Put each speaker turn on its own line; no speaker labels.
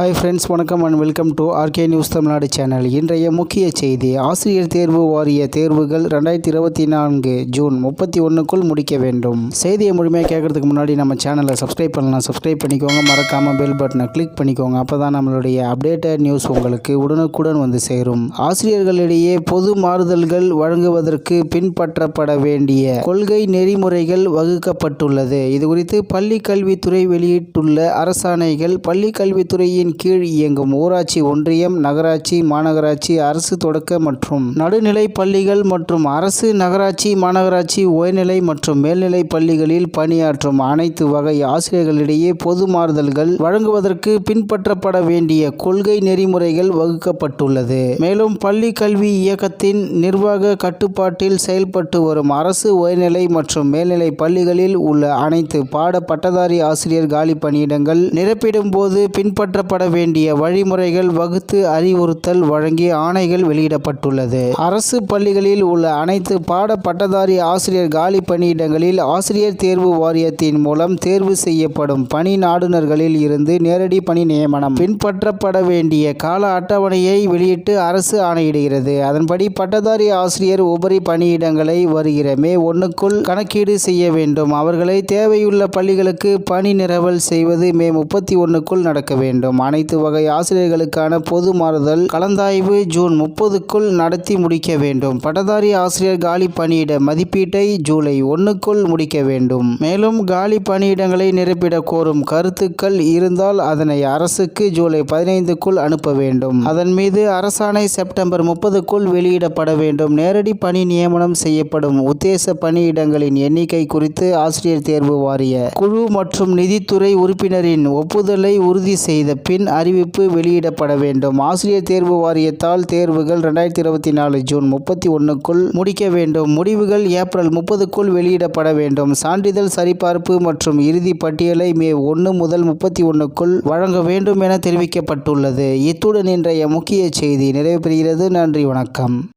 Hi friends வணக்கம் and welcome to RK news Tamil Nadu channel இன்றைய முக்கிய செய்தி ஆசிரியர் தேர்வு வாரிய தேர்வுகள் ரெண்டாயிரத்தி இருபத்தி நான்கு ஜூன் முப்பத்தி ஒன்றுக்குள் முடிக்க வேண்டும். செய்தியை முழுமையாக கேட்கறதுக்கு முன்னாடி நம்ம சேனலை சப்ஸ்கிரைப் பண்ணலாம். சப்ஸ்கிரைப் பண்ணிக்கோங்க. மறக்காமல் பெல் பட்டனை கிளிக் பண்ணிக்கோங்க. அப்போ தான் நம்மளுடைய அப்டேட்டட் நியூஸ் உங்களுக்கு உடனுக்குடன் வந்து சேரும். ஆசிரியர்களிடையே பொது மாறுதல்கள் வழங்குவதற்கு பின்பற்றப்பட வேண்டிய கொள்கை நெறிமுறைகள் வகுக்கப்பட்டுள்ளது. இது குறித்து பள்ளி கல்வித்துறை வெளியிட்டுள்ள அரசாணைகள் பள்ளி கல்வித்துறையின் கீழ் இயங்கும் ஊராட்சி ஒன்றியம் நகராட்சி மாநகராட்சி அரசு தொடக்க மற்றும் நடுநிலை பள்ளிகள் மற்றும் அரசு நகராட்சி மாநகராட்சி உயர்நிலை மற்றும் மேல்நிலை பள்ளிகளில் பணியாற்றும் அனைத்து வகை ஆசிரியர்களிடையே பொது மாறுதல்கள் வழங்குவதற்கு பின்பற்றப்பட வேண்டிய கொள்கை நெறிமுறைகள் வகுக்கப்பட்டுள்ளது. மேலும் பள்ளி கல்வி இயக்கத்தின் நிர்வாக கட்டுப்பாட்டில் செயல்பட்டு வரும் அரசு உயர்நிலை மற்றும் மேல்நிலை பள்ளிகளில் உள்ள அனைத்து பாட பட்டதாரி ஆசிரியர் காலி பணியிடங்கள் நிரப்பிடும் போது பின்பற்றப்பட வேண்டிய வழிமுறைகள் வகுத்து அறிவுறுத்தல் வழங்கி ஆணைகள் வெளியிடப்பட்டுள்ளது. அரசு பள்ளிகளில் உள்ள அனைத்து பாட பட்டதாரி ஆசிரியர் காலி பணியிடங்களில் ஆசிரியர் தேர்வு வாரியத்தின் மூலம் தேர்வு செய்யப்படும் பணி நாடுனர்களில் இருந்து நேரடி பணி நியமனம் பின்பற்றப்பட வேண்டிய கால அட்டவணையை வெளியிட்டு அரசு ஆணையிடுகிறது. அதன்படி பட்டதாரி ஆசிரியர் உபரி பணியிடங்களை வருகிற மே ஒன்றுக்குள் கணக்கீடு செய்ய வேண்டும். அவர்களை தேவையுள்ள பள்ளிகளுக்கு பணி நிரவல் செய்வது மே முப்பத்தி ஒன்றுக்குள் நடக்க வேண்டும். அனைத்து வகை ஆசிரியர்களுக்கான பொது மாறுதல் கலந்தாய்வு ஜூன் முப்பதுக்குள் நடத்தி முடிக்க வேண்டும். பட்டதாரி ஆசிரியர் காலி பணியிட மதிப்பீட்டை ஜூலை ஒன்றுக்குள் முடிக்க வேண்டும். மேலும் காலி பணியிடங்களை நிரப்பிட கோரும் கருத்துக்கள் இருந்தால் அதனை அரசுக்கு ஜூலை பதினைந்துக்குள் அனுப்ப வேண்டும். அதன் மீது அரசாணை செப்டம்பர் முப்பதுக்குள் வெளியிடப்பட வேண்டும். நேரடி பணி நியமனம் செய்யப்படும் உத்தேச பணியிடங்களின் எண்ணிக்கை குறித்து ஆசிரியர் தேர்வு வாரிய குழு மற்றும் நிதித்துறை உறுப்பினரின் ஒப்புதலை உறுதி செய்த பின் பின் அறிவிப்பு வெளியிடப்பட வேண்டும். ஆசிரியர் தேர்வு வாரியத்தால் தேர்வுகள் ரெண்டாயிரத்தி இருபத்தி நாலு ஜூன் முப்பத்தி ஒன்றுக்குள் முடிக்க வேண்டும். முடிவுகள் ஏப்ரல் முப்பதுக்குள் வெளியிடப்பட வேண்டும். சான்றிதழ் சரிபார்ப்பு மற்றும் இறுதி பட்டியலை மே ஒன்று முதல் முப்பத்தி ஒன்றுக்குள் வழங்க வேண்டும் என தெரிவிக்கப்பட்டுள்ளது. இத்துடன் இன்றைய முக்கிய செய்தி நிறைவு பெறுகிறது நன்றி வணக்கம்.